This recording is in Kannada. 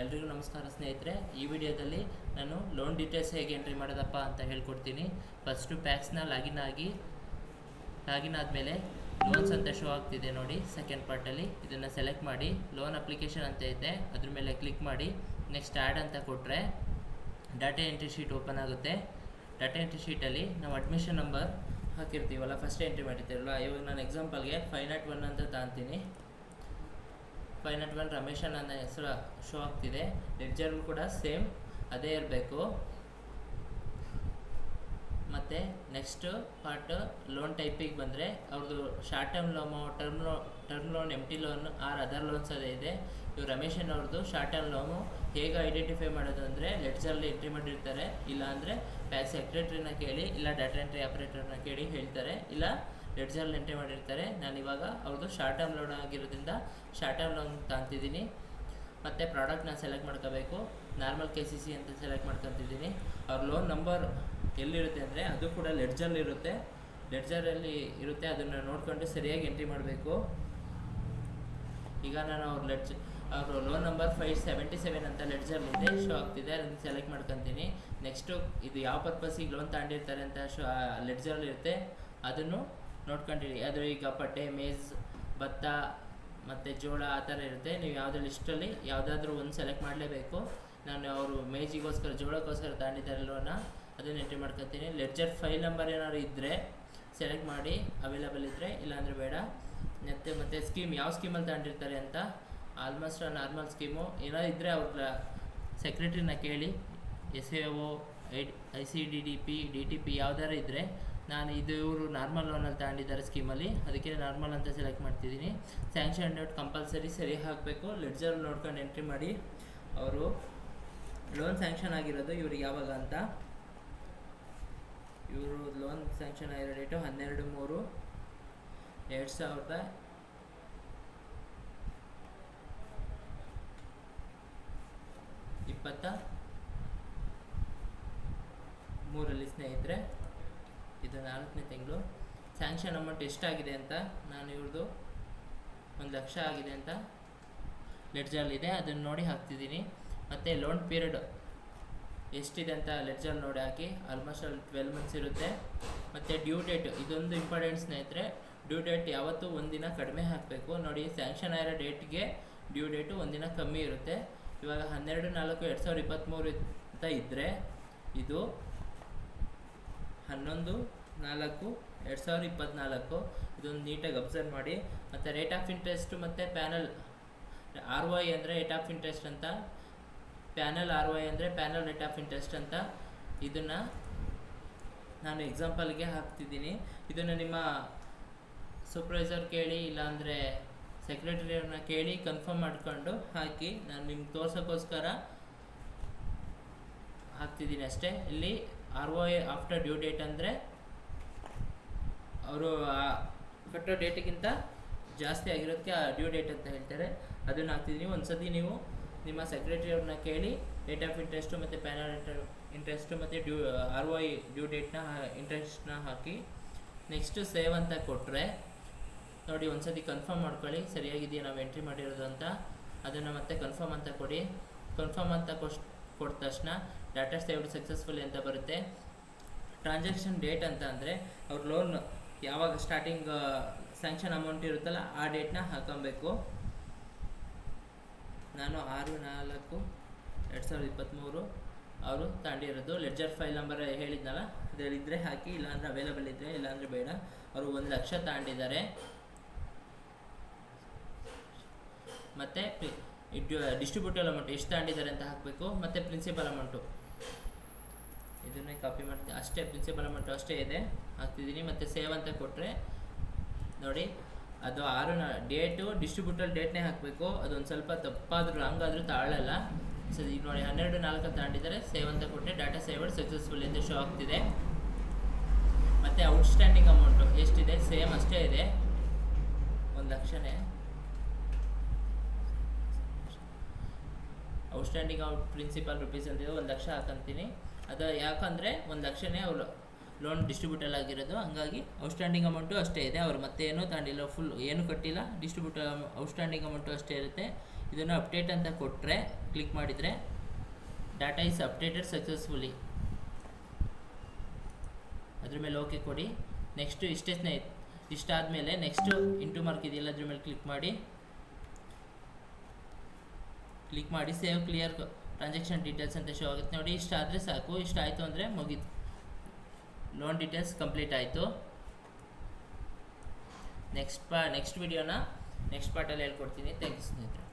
ಎಲ್ರಿಗೂ ನಮಸ್ಕಾರ ಸ್ನೇಹಿತರೆ, ಈ ವಿಡಿಯೋದಲ್ಲಿ ನಾನು ಲೋನ್ ಡೀಟೇಲ್ಸ್ ಹೇಗೆ ಎಂಟ್ರಿ ಮಾಡೋದಪ್ಪ ಅಂತ ಹೇಳ್ಕೊಡ್ತೀನಿ. ಫಸ್ಟು ಪ್ಯಾಕ್ಸ್ನ ಲಾಗಿನ್ ಆಗಿ ಲಾಗಿನ್ ಆದಮೇಲೆ ಲೋನ್ಸ್ ಅಂತ ಶೋ ಆಗ್ತಿದೆ ನೋಡಿ ಸೆಕೆಂಡ್ ಪಾರ್ಟಲ್ಲಿ ಇದನ್ನು ಸೆಲೆಕ್ಟ್ ಮಾಡಿ ಲೋನ್ ಅಪ್ಲಿಕೇಶನ್ ಅಂತ ಇದೆ, ಅದ್ರ ಮೇಲೆ ಕ್ಲಿಕ್ ಮಾಡಿ ನೆಕ್ಸ್ಟ್ ಆ್ಯಡ್ ಅಂತ ಕೊಟ್ಟರೆ ಡಾಟಾ ಎಂಟ್ರಿ ಶೀಟ್ ಓಪನ್ ಆಗುತ್ತೆ. ಡಾಟಾ ಎಂಟ್ರಿ ಶೀಟಲ್ಲಿ ನಾವು ಅಡ್ಮಿಷನ್ ನಂಬರ್ ಹಾಕಿರ್ತೀವಲ್ಲ ಫಸ್ಟ್ ಎಂಟ್ರಿ ಮಾಡಿರ್ತೀವಲ್ಲ ಇವಾಗ ನಾನು ಎಕ್ಸಾಂಪಲ್ಗೆ ಫೈವ್ ನಾಟ್ ಒನ್ ಅಂತ ತಗೊಂತೀನಿ ಫೈವ್ ಒನ್ ರಮೇಶ್ ನನ್ನ ಹೆಸರು ಶೋ ಆಗ್ತಿದೆ. ಲೆಡ್ಜರ್ ಕೂಡ ಸೇಮ್ ಅದೇ ಇರಬೇಕು. ಮತ್ತು ನೆಕ್ಸ್ಟ್ ಪಾರ್ಟ್ ಲೋನ್ ಟೈಪಿಗೆ ಬಂದರೆ ಅವ್ರದ್ದು short term loan term low term loan M T loan or other loans ಅದೇ ಇದೆ. ಇವ್ರು ರಮೇಶನ್ ಅವ್ರದ್ದು ಶಾರ್ಟ್ ಟರ್ಮ್ ಲೋನು ಹೇಗೆ ಐಡೆಂಟಿಫೈ ಮಾಡೋದು ಅಂದರೆ ಲೆಟ್ಸಲ್ಲಿ ಎಂಟ್ರಿ ಮಾಡಿರ್ತಾರೆ. ಇಲ್ಲ ಅಂದರೆ ಬ್ಯಾಂಕ್ ಸೆಕ್ರೆಟ್ರಿನ ಕೇಳಿ, ಇಲ್ಲ ಡಾಟಾ ಎಂಟ್ರಿ ಆಪ್ರೇಟರ್ನ ಕೇಳಿ ಹೇಳ್ತಾರೆ. ಇಲ್ಲ ಲೆಡ್ಜಲ್ಲಿ ಎಂಟ್ರಿ ಮಾಡಿರ್ತಾರೆ. ನಾನು ಇವಾಗ ಅವ್ರದ್ದು ಶಾರ್ಟ್ ಟರ್ಮ್ ಲೋನ್ ಆಗಿರೋದ್ರಿಂದ ಶಾರ್ಟ್ ಟರ್ಮ್ ಲೋನ್ ತಗೊಂತಿದ್ದೀನಿ. ಮತ್ತು ಪ್ರಾಡಕ್ಟ್ನ ಸೆಲೆಕ್ಟ್ ಮಾಡ್ಕೋಬೇಕು. ನಾರ್ಮಲ್ ಕೆ ಸಿ ಸಿ ಅಂತ ಸೆಲೆಕ್ಟ್ ಮಾಡ್ಕೊತಿದ್ದೀನಿ. ಅವ್ರ ಲೋನ್ ನಂಬರ್ ಎಲ್ಲಿರುತ್ತೆ ಅಂದರೆ ಅದು ಕೂಡ ಲೆಡ್ಜಲ್ಲಿ ಇರುತ್ತೆ. ಲೆಡ್ಜರಲ್ಲಿ ಇರುತ್ತೆ. ಅದನ್ನು ನೋಡಿಕೊಂಡು ಸರಿಯಾಗಿ ಎಂಟ್ರಿ ಮಾಡಬೇಕು. ಈಗ ನಾನು ಅವ್ರ ಲೆಡ್ಜ್ ಅವರು loan number five seventy seven ಅಂತ ಲೆಡ್ಜರ್ ಇದೆ. ಶೋ ಆಗ್ತಿದೆ. ಅದನ್ನು ಸೆಲೆಕ್ಟ್ ಮಾಡ್ಕೊತೀನಿ. ನೆಕ್ಸ್ಟು ಇದು ಯಾವ ಪರ್ಪಸಿಗೆ ಲೋನ್ ತಗೊಂಡಿರ್ತಾರೆ ಅಂತ ಶೋ ಲೆಡ್ಜರಲ್ಲಿ ಇರುತ್ತೆ. ಅದನ್ನು ನೋಡ್ಕೊಂಡಿರಿ. ಅದು ಈಗ ಪಟ್ಟೆ, ಮೇಜ್, ಭತ್ತ ಮತ್ತು ಜೋಳ ಆ ಥರ ಇರುತ್ತೆ. ನೀವು ಯಾವುದೇ ಲಿಸ್ಟಲ್ಲಿ ಯಾವುದಾದ್ರೂ ಒಂದು ಸೆಲೆಕ್ಟ್ ಮಾಡಲೇಬೇಕು. ನಾನು ಅವರು ಮೇಜಿಗೋಸ್ಕರ, ಜೋಳಕ್ಕೋಸ್ಕರ ತಗೊಂಡಿದ್ದಾರೆ ಅದನ್ನು ಎಂಟ್ರಿ ಮಾಡ್ಕೊತೀನಿ. ಲೆಡ್ಜರ್ ಫೈಲ್ ನಂಬರ್ ಏನಾದ್ರು ಇದ್ದರೆ ಸೆಲೆಕ್ಟ್ ಮಾಡಿ ಅವೈಲಬಲ್ ಇದ್ದರೆ ಇಲ್ಲಾಂದರೆ ಬೇಡ. ಮತ್ತು ಮತ್ತು ಸ್ಕೀಮ್ ಯಾವ ಸ್ಕೀಮಲ್ಲಿ ತಗೊಂಡಿರ್ತಾರೆ ಅಂತ? ಆಲ್ಮೋಸ್ಟ್ ನಾರ್ಮಲ್ ಸ್ಕೀಮು ಏನಾದ್ರು ಇದ್ದರೆ ಅವ್ರ ಸೆಕ್ರೆಟ್ರಿನ ಕೇಳಿ S A O I C D D P D T P ಯಾವ್ದಾರು ಇದ್ದರೆ ನಾನು ಇದು ಇವರು ನಾರ್ಮಲ್ ಲೋನಲ್ಲಿ ತಗೊಂಡಿದ್ದಾರೆ ಸ್ಕೀಮಲ್ಲಿ ಅದಕ್ಕೆ ನಾರ್ಮಲ್ ಅಂತ ಸೆಲೆಕ್ಟ್ ಮಾಡ್ತಿದ್ದೀನಿ. ಸ್ಯಾಂಕ್ಷನ್ ನೋಟ್ ಕಂಪಲ್ಸರಿ ಸರಿ ಹಾಕಬೇಕು. ಲೆಡ್ಜರ್ ನೋಡ್ಕೊಂಡು ಎಂಟ್ರಿ ಮಾಡಿ. ಅವರು ಲೋನ್ ಸ್ಯಾಂಕ್ಷನ್ ಆಗಿರೋದು ಇವ್ರಿಗೆ ಯಾವಾಗ ಅಂತ? ಇವರು ಲೋನ್ ಸ್ಯಾಂಕ್ಷನ್ ಆಗಿರೋ ಡೇಟು ಹನ್ನೆರಡು ಮೂರು ಎರಡು ಸಾವಿರದ ಇಪ್ಪತ್ತ ಸ್ನೇಹಿತರೆ, ಇದು ನಾಲ್ಕನೇ ತಿಂಗಳು. ಸ್ಯಾಂಕ್ಷನ್ ಅಮೌಂಟ್ ಎಷ್ಟಾಗಿದೆ ಅಂತ ನಾನು ಇವ್ರದ್ದು ಒಂದು ಲಕ್ಷ ಆಗಿದೆ ಅಂತ ಲೆಡ್ಜಲ್ಲಿದೆ ಅದನ್ನು ನೋಡಿ ಹಾಕ್ತಿದ್ದೀನಿ. ಮತ್ತು ಲೋನ್ ಪೀರಿಯಡ್ ಎಷ್ಟಿದೆ ಅಂತ ಲೆಡ್ಜಲ್ಲಿ ನೋಡಿ ಹಾಕಿ. ಆಲ್ಮೋಸ್ಟ್ ಅಲ್ಲಿ ಟ್ವೆಲ್ ಮಂತ್ಸ್ ಇರುತ್ತೆ. ಮತ್ತು ಡ್ಯೂ ಡೇಟ್, ಇದೊಂದು ಇಂಪಾರ್ಟೆಂಟ್ ಸ್ನೇಹಿತರೆ, ಡ್ಯೂ ಡೇಟ್ ಯಾವತ್ತೂ ಒಂದಿನ ಕಡಿಮೆ ಹಾಕಬೇಕು. ನೋಡಿ, ಸ್ಯಾಂಕ್ಷನ್ ಆಗಿರೋ ಡೇಟ್ಗೆ ಡ್ಯೂ ಡೇಟು ಒಂದಿನ ಕಮ್ಮಿ ಇರುತ್ತೆ. ಇವಾಗ ಹನ್ನೆರಡು, ನಾಲ್ಕು, ಎರಡು ಸಾವಿರದ ಇಪ್ಪತ್ತ್ಮೂರು ಅಂತ ಇದ್ದರೆ ಇದು ಹನ್ನೊಂದು, ನಾಲ್ಕು, ಎರಡು ಸಾವಿರದ ಇಪ್ಪತ್ತ್ನಾಲ್ಕು ಇದೊಂದು ನೀಟಾಗಿ ಅಬ್ಸರ್ವ್ ಮಾಡಿ. ಮತ್ತು ರೇಟ್ ಆಫ್ ಇಂಟ್ರೆಸ್ಟು ಮತ್ತು ಪ್ಯಾನಲ್ ಆರ್ ವೈ ಅಂದರೆ ರೇಟ್ ಆಫ್ ಇಂಟ್ರೆಸ್ಟ್ ಅಂತ. ಪ್ಯಾನಲ್ ಆರ್ ವೈ ಅಂದರೆ ಪ್ಯಾನಲ್ ರೇಟ್ ಆಫ್ ಇಂಟ್ರೆಸ್ಟ್ ಅಂತ. ಇದನ್ನು ನಾನು ಎಕ್ಸಾಂಪಲ್ಗೆ ಹಾಕ್ತಿದ್ದೀನಿ. ಇದನ್ನು ನಿಮ್ಮ ಸೂಪರ್ವೈಸರ್ ಕೇಳಿ, ಇಲ್ಲಾಂದರೆ ಸೆಕ್ರೆಟರಿಯವ್ರನ್ನ ಕೇಳಿ ಕನ್ಫರ್ಮ್ ಮಾಡಿಕೊಂಡು ಹಾಕಿ ನಾನು ನಿಮ್ಗೆ ತೋರ್ಸೋಕ್ಕೋಸ್ಕರ ಹಾಕ್ತಿದ್ದೀನಿ ಅಷ್ಟೇ. ಇಲ್ಲಿ R O A after due date ಅಂದರೆ ಅವರು ಕಟ್ಟೋ ಡೇಟಿಗಿಂತ ಜಾಸ್ತಿ ಆಗಿರೋದಕ್ಕೆ ಆ ಡ್ಯೂ ಡೇಟ್ ಅಂತ ಹೇಳ್ತಾರೆ. ಅದನ್ನು ಹಾಕ್ತಿದ್ದೀನಿ ಒಂದು ಸತಿ ನೀವು ನಿಮ್ಮ ಸೆಕ್ರೆಟರಿಯವ್ರನ್ನ ಕೇಳಿ ಡೇಟ್ ಆಫ್ ಇಂಟ್ರೆಸ್ಟು ಮತ್ತು ಪ್ಯಾನಲ್ ಇಂಟ್ರೆಸ್ಟು ಮತ್ತು due R O I due ಡೇಟ್ನ ಇಂಟ್ರೆಸ್ಟ್ನ ಹಾಕಿ ನೆಕ್ಸ್ಟು ಸೇವ್ ಅಂತ ಕೊಟ್ಟರೆ ನೋಡಿ ಒಂದು ಸತಿ ಕನ್ಫರ್ಮ್ ಮಾಡ್ಕೊಳ್ಳಿ. ಸರಿಯಾಗಿದೆಯಾ? ನಾವು ಎಂಟ್ರಿ ಮಾಡಿರೋದು ಅಂತ. ಅದನ್ನು ಮತ್ತೆ ಕನ್ಫರ್ಮ್ ಅಂತ ಕೊಡಿ. ಕನ್ಫರ್ಮ್ ಅಂತ ಕೊಶ್ ಕೊಟ್ಟ ತಕ್ಷಣ ಡಾಟಾ ಸೇವ್ಡ್ ಸಕ್ಸಸ್ಫುಲ್ ಅಂತ ಬರುತ್ತೆ. ಟ್ರಾನ್ಸಾಕ್ಷನ್ ಡೇಟ್ ಅಂತ ಅಂದರೆ ಅವ್ರ ಲೋನ್ ಯಾವಾಗ ಸ್ಟಾರ್ಟಿಂಗ್ ಸ್ಯಾಂಕ್ಷನ್ ಅಮೌಂಟ್ ಇರುತ್ತಲ್ಲ ಆ ಡೇಟ್ನ ಹಾಕೊಬೇಕು. ನಾನು ಆರು, ನಾಲ್ಕು, ಎರಡು ಸಾವಿರದ ಇಪ್ಪತ್ತ್ಮೂರು ಅವರು ತಗೊಂಡಿರೋದು. ಲೆಡ್ಜರ್ ಫೈಲ್ ನಂಬರ್ ಹೇಳಿದ್ನಲ್ಲ ಅದರಲ್ಲಿದ್ದರೆ ಹಾಕಿ, ಇಲ್ಲಾಂದರೆ ಅವೈಲಬಲ್ ಇದ್ದರೆ ಇಲ್ಲಾಂದರೆ ಬೇಡ. ಅವರು ಒಂದು ಲಕ್ಷ ತಗೊಂಡಿದ್ದಾರೆ. ಮತ್ತು ಡಿಸ್ಟ್ರಿಬ್ಯೂಟರ್ ಅಮೌಂಟ್ ಎಷ್ಟು ತಗೊಂಡಿದ್ದಾರೆ ಅಂತ ಹಾಕಬೇಕು, ಮತ್ತು ಪ್ರಿನ್ಸಿಪಲ್ ಅಮೌಂಟು ಇದನ್ನೇ ಕಾಪಿ ಮಾಡ್ತೀನಿ. ಅಷ್ಟೇ ಪ್ರಿನ್ಸಿಪಲ್ ಅಮೌಂಟು ಅಷ್ಟೇ ಇದೆ. ಹಾಕ್ತಿದ್ದೀನಿ, ಮತ್ತು ಸೇವ್ ಅಂತ ಕೊಟ್ಟರೆ ನೋಡಿ, ಅದು ಆರು ಡೇಟು ಡಿಸ್ಟ್ರಿಬ್ಯೂಟರ್ ಡೇಟ್ನೇ ಹಾಕಬೇಕು. ಅದೊಂದು ಸ್ವಲ್ಪ ತಪ್ಪಾದರೂ ರಾಂಗ್ ತಾಳಲ್ಲ. ಸೊ ಈಗ ನೋಡಿ, ಹನ್ನೆರಡು, ನಾಲ್ಕು ತಗೊಂಡಿದ್ದಾರೆ. ಸೇವ್ ಅಂತ ಕೊಟ್ಟರೆ ಡಾಟಾ ಸೇವರ್ ಸಕ್ಸಸ್ಫುಲ್ ಎಂದು ಶೋ ಆಗ್ತಿದೆ. ಮತ್ತು ಔಟ್ಸ್ಟ್ಯಾಂಡಿಂಗ್ ಅಮೌಂಟು ಎಷ್ಟಿದೆ? ಸೇಮ್ ಅಷ್ಟೇ ಇದೆ. ಒಂದು ಲಕ್ಷನೇ. ಔಟ್ಸ್ಟ್ಯಾಂಡಿಂಗ್ ಔಟ್ ಪ್ರಿನ್ಸಿಪಲ್ ರುಪೀಸ್ ಅಂತಿದೆ ಒಂದು ಲಕ್ಷ ಹಾಕಂತೀನಿ. ಅದು ಯಾಕಂದರೆ ಒಂದು ಲಕ್ಷನೇ ಅವರು ಲೋನ್ ಡಿಸ್ಟ್ರಿಬ್ಯೂಟಲ್ ಆಗಿರೋದು. ಹಂಗಾಗಿ ಔಟ್ಸ್ಟ್ಯಾಂಡಿಂಗ್ ಅಮೌಂಟು ಅಷ್ಟೇ ಇದೆ. ಅವ್ರು ಮತ್ತೆ ಏನೂ ತಗೊಂಡಿಲ್ಲ. ಫುಲ್ ಏನು ಕಟ್ಟಿಲ್ಲ. ಡಿಸ್ಟ್ರಿಬ್ಯೂಟರ್ ಔಟ್ಸ್ಟ್ಯಾಂಡಿಂಗ್ ಅಮೌಂಟು ಅಷ್ಟೇ ಇರುತ್ತೆ. ಇದನ್ನು ಅಪ್ಡೇಟ್ ಅಂತ ಕೊಟ್ಟರೆ ಕ್ಲಿಕ್ ಮಾಡಿದರೆ ಡಾಟಾ ಈಸ್ ಅಪ್ಡೇಟೆಡ್ ಸಕ್ಸಸ್ಫುಲಿ ಅದ್ರ ಮೇಲೆ ಓಕೆ ಕೊಡಿ. ನೆಕ್ಸ್ಟು ಇಷ್ಟೇ ಸ್ನೇಹಿತ ಇಷ್ಟಾದಮೇಲೆ ನೆಕ್ಸ್ಟು ಇಂಟು ಮಾರ್ಕ್ ಇದೆಯಲ್ಲ ಅದ್ರ ಮೇಲೆ ಕ್ಲಿಕ್ ಮಾಡಿ. ಕ್ಲಿಕ್ ಮಾಡಿ ಸೇವ್ ಕ್ಲಿಯರ್ ಟ್ರಾನ್ಸಾಕ್ಷನ್ ಡೀಟೇಲ್ಸ್ ಅಂತ ಶೋ ಆಗುತ್ತೆ. ನೋಡಿ, ಇಷ್ಟ ಆದರೆ ಸಾಕು, ಇಷ್ಟ ಆಯಿತು ಅಂದರೆ ಮುಗೀತು. ಲೋನ್ ಡೀಟೇಲ್ಸ್ ಕಂಪ್ಲೀಟ್ ಆಯಿತು. ನೆಕ್ಸ್ಟ್ ಪಾ ನೆಕ್ಸ್ಟ್ ವಿಡಿಯೋನ ನೆಕ್ಸ್ಟ್ ಪಾರ್ಟಲ್ಲಿ ಹೇಳ್ಕೊಡ್ತೀನಿ. ಥ್ಯಾಂಕ್ ಯು ಸ್ನೇಹಿತರೆ.